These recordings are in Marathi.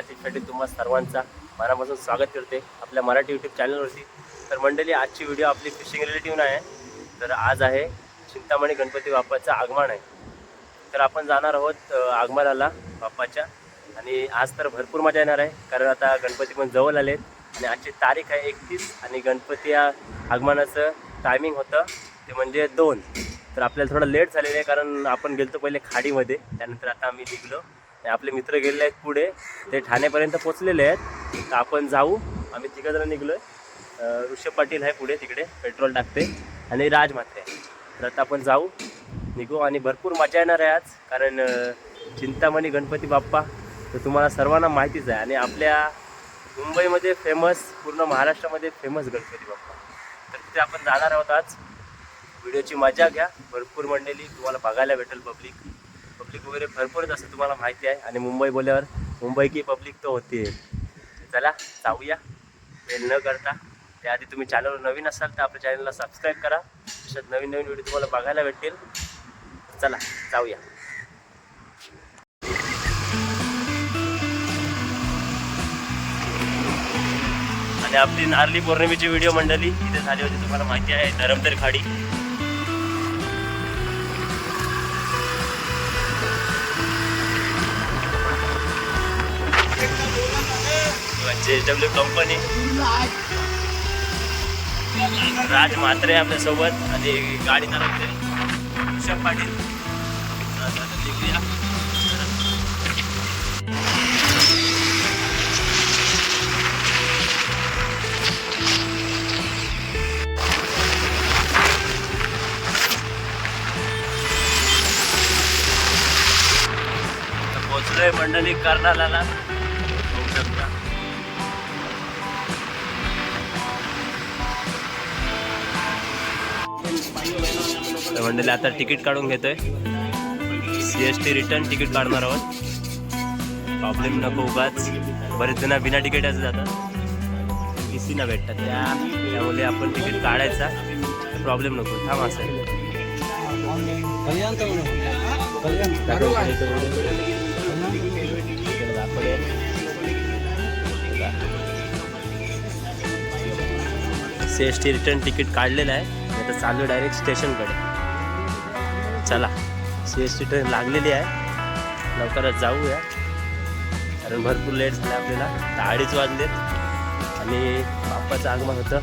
नमस्कार तुम्हा सर्वांचा मनापासून स्वागत करते आपल्या मराठी यूट्यूब चॅनलवरती तर मंडळी आजची व्हिडिओ आपली फिशिंग रिलेटिव्ह आहे तर आज आहे चिंतामणी गणपती बाप्पाचं आगमन आहे. तर आपण जाणार आहोत आगमनाला बाप्पाच्या. आणि आज तर भरपूर मजा येणार आहे कारण आता गणपती पण जवळ आलेत. आणि आजची तारीख आहे एकतीस आणि गणपती या आगमनाचं टायमिंग होतं ते म्हणजे दोन. तर आपल्याला थोडं लेट झालेलं आहे कारण आपण गेलतो पहिले खाडीमध्ये. त्यानंतर आता आम्ही निघलो. आपले मित्र गेलेले आहेत पुढे. ते ठाण्यापर्यंत पोचलेले आहेत. तर आपण जाऊ. आम्ही तिघजणं निघलो आहे ऋषभ पाटील आहे पुढे तिकडे. पेट्रोल टाकते. आणि राज म्हात्रे. तर आता आपण जाऊ. निघू. आणि भरपूर मजा येणार आहे आज. कारण चिंतामणी गणपती बाप्पा. तर तुम्हाला सर्वांना माहितीच आहे. आणि आपल्या मुंबईमध्ये फेमस पूर्ण महाराष्ट्रामध्ये फेमस गणपती बाप्पा. तर तिथे आपण जाणार आहोत आज. व्हिडिओची मजा घ्या. भरपूर मंडळी तुम्हाला बघायला भेटेल पब्लिक पब्लिक वगैरे भरपूरच असं तुम्हाला माहिती आहे. आणि मुंबई बोलल्यावर मुंबई की पब्लिक तर होती चला जाऊया. वेळ न करता. त्याआधी तुम्ही चॅनलवर नवीन असाल तर आपल्या चॅनलला सबस्क्राईब करा. तशात नवीन नवीन व्हिडिओ तुम्हाला बघायला भेटतील. चला जाऊया. आणि आपली नारली पौर्णिमेची व्हिडिओ मंडळी इथे झाली होती तुम्हाला माहिती आहे धरमतर खाडी. J W company Raj Mhatre आपल्यासोबत आणि गाडी चालवते. ऋषभ पाटील. निघूया. मंडळी कर्नालाला मंडळी आता तिकीट काढून घेतोय. C S T return ticket काढणार आहोत. प्रॉब्लेम नको उगाच. बरेच जण बिना तिकिटाचं जातात. टी सी ना भेटतात. त्या त्यामुळे आपण तिकीट काढायचा. प्रॉब्लेम नको. थांब असं. C S T return ticket काढलेलं आहे. आता चालू डायरेक्ट स्टेशनकडे चला. सी एस टी ट्रेन लागलेली आहे. लवकरच जाऊया. कारण भरपूर लेट झालं आपल्याला. आता अडीच वाजलेत. आणि बाप्पाचं आगमन होतं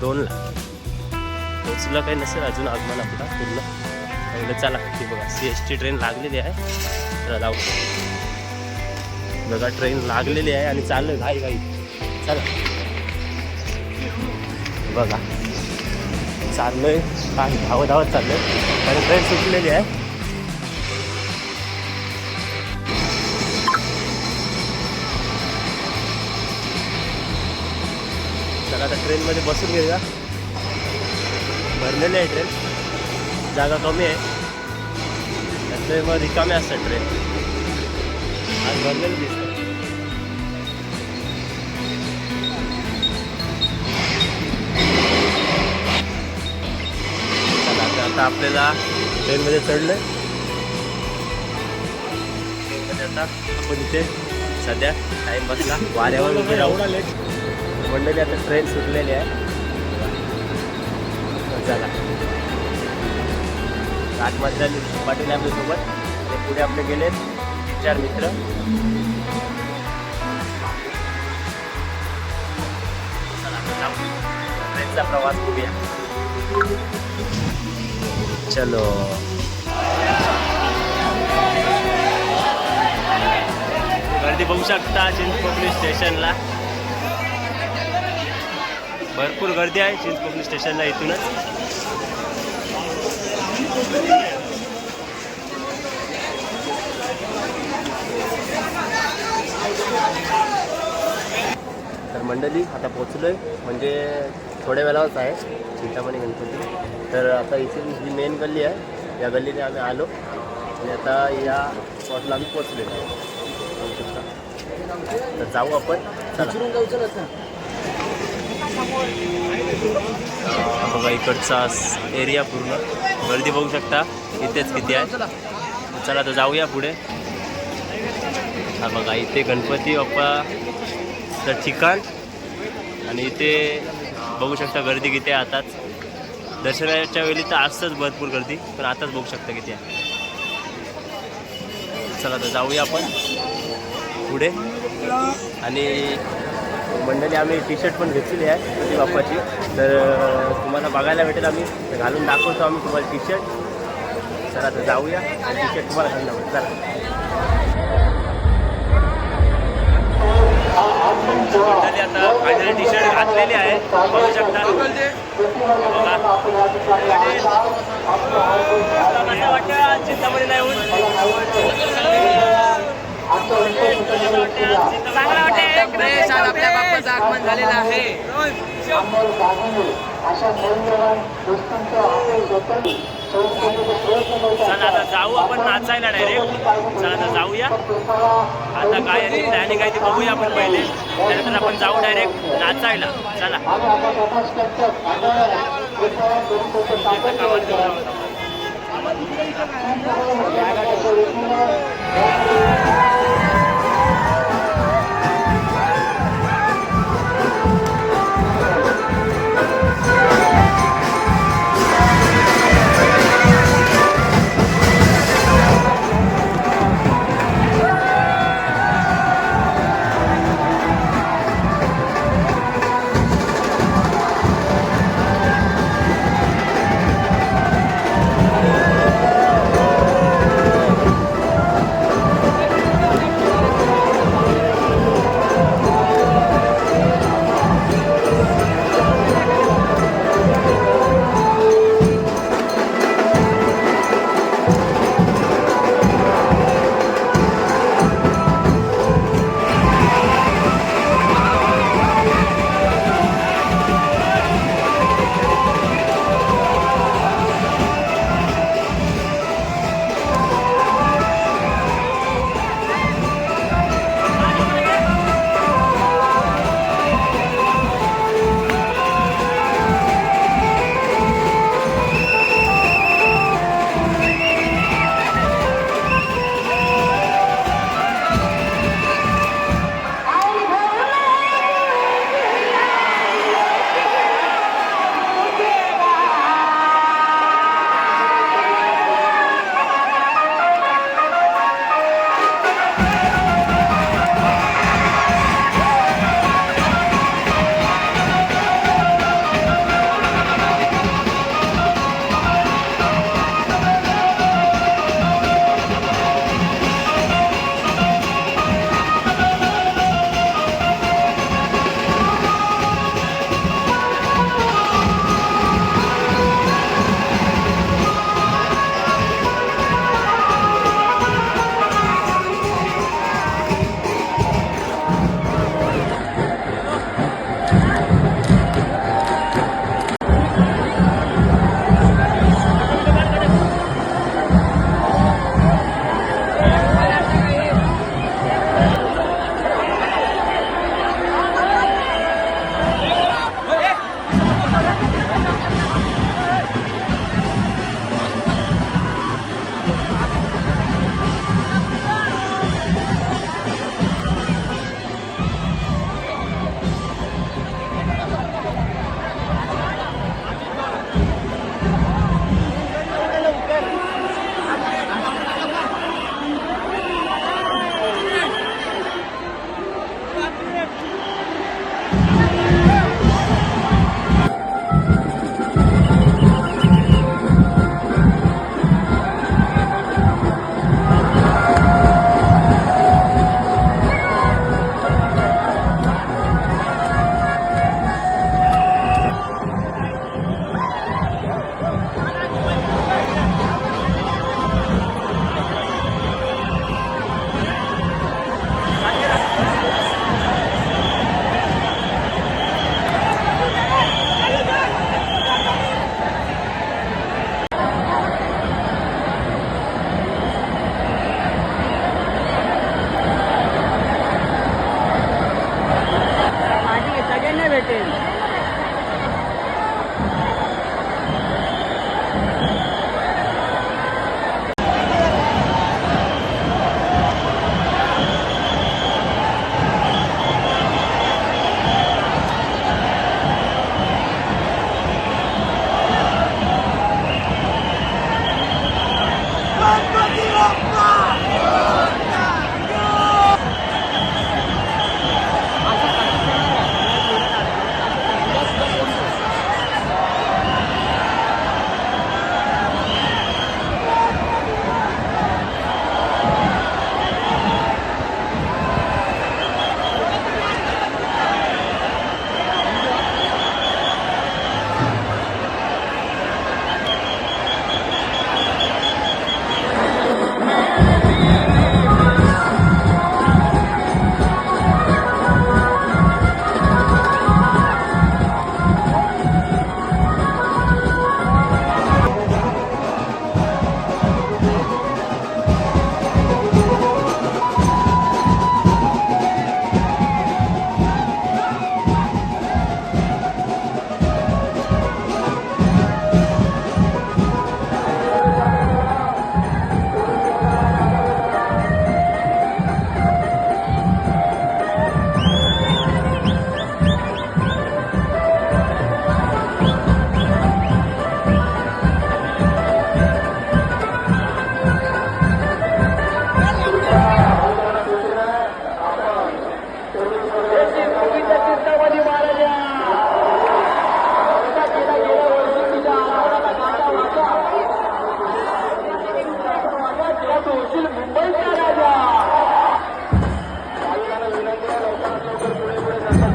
दोनला. पोचलं काही नसेल अजून आगमन आपला पूर्ण. त्यामुळे चला. की बघा सी एस टी ट्रेन लागलेली आहे. तर जाऊ. बघा ट्रेन लागलेली आहे आणि चाललं घाई घाई. चला. बघा. चाललोय. काय धावत धावत चाललोय. आणि ट्रेन सुटलेली आहे. चला आता ट्रेनमध्ये बसून घेऊया. भरलेली आहे ट्रेन जागा कमी आहे. त्यातले मग रिकामे असतात ट्रेन आज भरलेली दिसतं आता आपल्याला ट्रेनमध्ये चढलं. ट्रेनमध्ये आता आपण इथे सध्या टाईम बसला. वाऱ्यावर उभे राहू. मंडळी आता ट्रेन सुटलेली आहे. झाला राजमात्रा पाटील आपल्यासोबत. ते पुढे आपले गेले तीन चार मित्र. ट्रेनचा प्रवास बघूया. चलो। गर्दी बघू शकता चिंचपोकली स्टेशनला. भरपूर गर्दी आहे चिंचपोकली स्टेशनला इथूनच. तर मंडळी आता पोचलोय म्हणजे थोड्या वेळावरच आहे चिंतामणी गणपती. तर आता इथे जी मेन गल्ली आहे या गल्लीने आम्ही आलो. आणि आता या स्पॉटला आम्ही पोचलो तर जाऊ आपण. बघा इकडचा एरिया पूर्ण. गर्दी बघू शकता. इथेच किती आहे. चला तर जाऊया पुढे. हा बघा इथे गणपती बाप्पाचं ठिकाण. आणि इथे बघू शकता गर्दी किती आहे आताच. दर्शनाच्या वेळी तर आजच भरपूर गर्दी पण आताच बघू शकता किती आहे. चला तर जाऊया आपण. पुढे. आणि मंडळी आम्ही टी शर्ट पण घेतलेली आहे गणपती बाप्पाची. तर तुम्हाला बघायला भेटेल आम्ही. घालून दाखवतो आम्ही तुम्हाला टी शर्ट चला तर जाऊया. टी शर्ट तुम्हाला घालून दाखवतो चला. मंडळी आता फायनली टी शर्ट घातलेली आहे. बघू शकता. बघा. कसं वाटतं चिंतामध्ये नाही होऊन चांगला वाटेल फ्रेश आज आपल्या बाप्पाचं आगमन झालेलं आहे. चला आता जाऊ आपण नाचायला डायरेक्ट चला आता जाऊया. आता काय आहे प्लॅनिंग आहे ते बघूया आपण पहिले. त्यानंतर आपण जाऊ डायरेक्ट नाचायला. चला.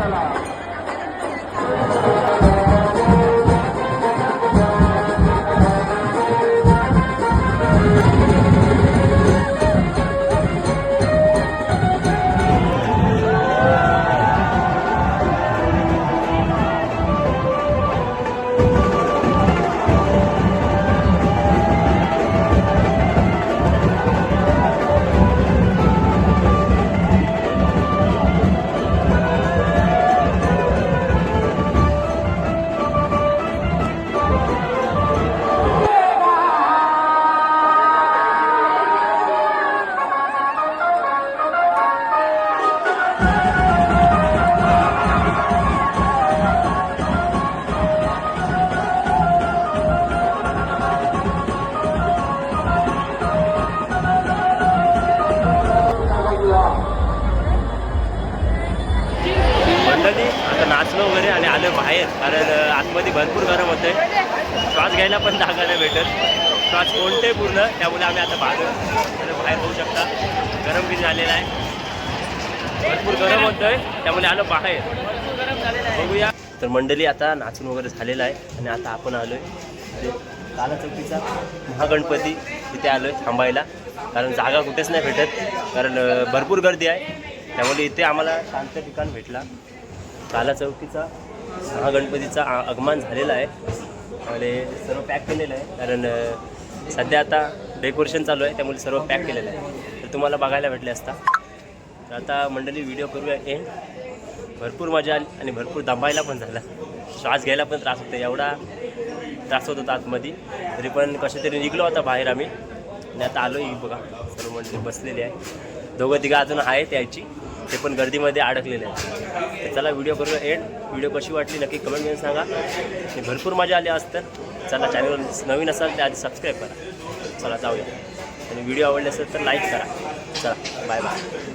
Taala. वगैरे आणि आलं बाहेर. कारण आतमध्ये भरपूर गरम होतं आहे श्वास घ्यायला पण जागा नाही भेटत. श्वास कोणते पूर्ण त्यामुळे आम्ही आता बाहेर बाहेर होऊ शकता. गरम किती झालेला आहे. भरपूर गरम होतं आहे त्यामुळे आलं बाहेर. बघूया. तर मंडळी आता नाचून वगैरे झालेलं आहे. आणि आता आपण आलो आहे काला चौकीचा महागणपती तिथे आलो आहे थांबायला. कारण जागा कुठेच नाही भेटत. कारण भरपूर गर्दी आहे. त्यामुळे इथे आम्हाला शांत ठिकाण भेटला. काला चौकीचा महागणपतीचा आ- आगमन झालेला आहे. आणि सर्व पॅक केलेलं आहे. कारण सध्या आता डेकोरेशन चालू आहे त्यामुळे सर्व पॅक केलेलं आहे. तर तुम्हाला बघायला भेटले असता. तर आता मंडळी व्हिडिओ करूया एंड. भरपूर मजा आली आणि भरपूर दमायला पण झाला. श्वास घ्यायला पण त्रास होतो एवढा त्रास होत होता आतमध्ये. तरी पण कसे तरी निघलो होता बाहेर आम्ही. आणि आता आलो बघा. सर्व मंडळी बसलेली आहे. दोघं तिघं अजून आहेत यायची. ते पण गर्दीमध्ये अडकलेले आहेत. तर चला व्हिडिओ करूया. एंड व्हिडिओ कशी वाटली नक्की कमेंटमध्ये सांगा. आणि भरपूर मजा आली असतं चला चॅनल नवीन असाल तर आधी सबस्क्राईब करा. चला जाऊया. आणि व्हिडिओ आवडले असेल तर लाईक करा. चला बाय बाय